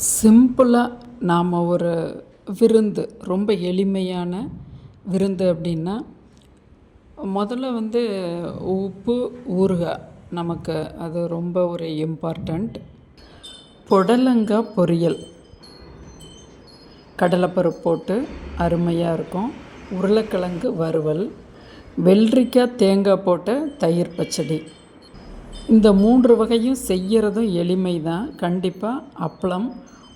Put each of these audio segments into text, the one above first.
சிம்பிளாக நாம் ஒரு விருந்து ரொம்ப எளிமையான விருந்து அப்படின்னா முதல்ல வந்து உப்பு ஊறுகாய். நமக்கு அது ரொம்ப ஒரு இம்பார்ட்டண்ட் புடலங்காய் பொரியல். கடலைப்பருப்பு போட்டு அருமையாக இருக்கும். உருளைக்கிழங்கு வறுவல். வெள்ளரிக்காய் தேங்காய் போட்ட தயிர் பச்சடி. இந்த மூன்று வகையும் செய்கிறதும் எளிமை தான் கண்டிப்பாக அப்பளம்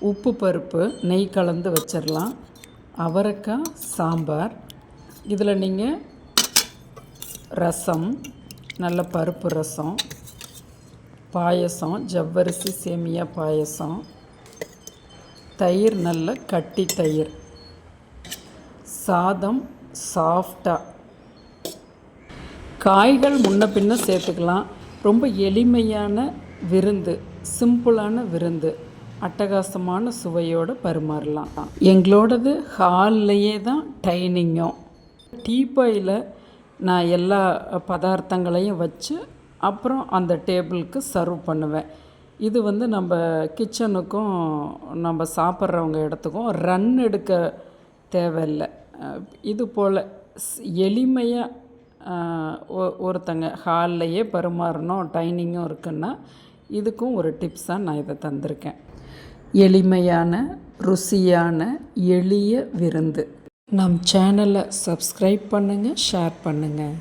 உப்பு பருப்பு நெய் கலந்து வச்சிடலாம் அவரைக்காய் சாம்பார். இதில் நீங்கள் ரசம் நல்ல பருப்பு ரசம் பாயசம் ஜவ்வரிசி சேமியா பாயசம் தயிர் நல்ல கட்டி தயிர். சாதம் சாஃப்டாக காய்கள் முன்ன பின்ன சேர்த்துக்கலாம். ரொம்ப எளிமையான விருந்து சிம்பிளான விருந்து அட்டகாசமான சுவையோடு பரிமாறலாம். எங்களோடது ஹால்லையே தான் டைனிங்கும் டீப்பாயில் நான் எல்லா பதார்த்தங்களையும் வச்சு அப்புறம் அந்த டேபிளுக்கு சர்வ் பண்ணுவேன். இது வந்து நம்ம கிச்சனுக்கும் நம்ம சாப்பிட்றவங்க இடத்துக்கும் ரன் எடுக்க தேவையில்லை. இது போல் எளிமையாக ஒருத்தங்க ஹால்லையே பரிமாறணும் டைனிங்கும் இருக்குன்னா இதுக்கும் ஒரு டிப்ஸாக நான் இதை தந்திருக்கேன். எளிமையான ருசியான எளிய விருந்து. நம் சேனலை சப்ஸ்கிரைப் பண்ணுங்கள் ஷேர் பண்ணுங்கள்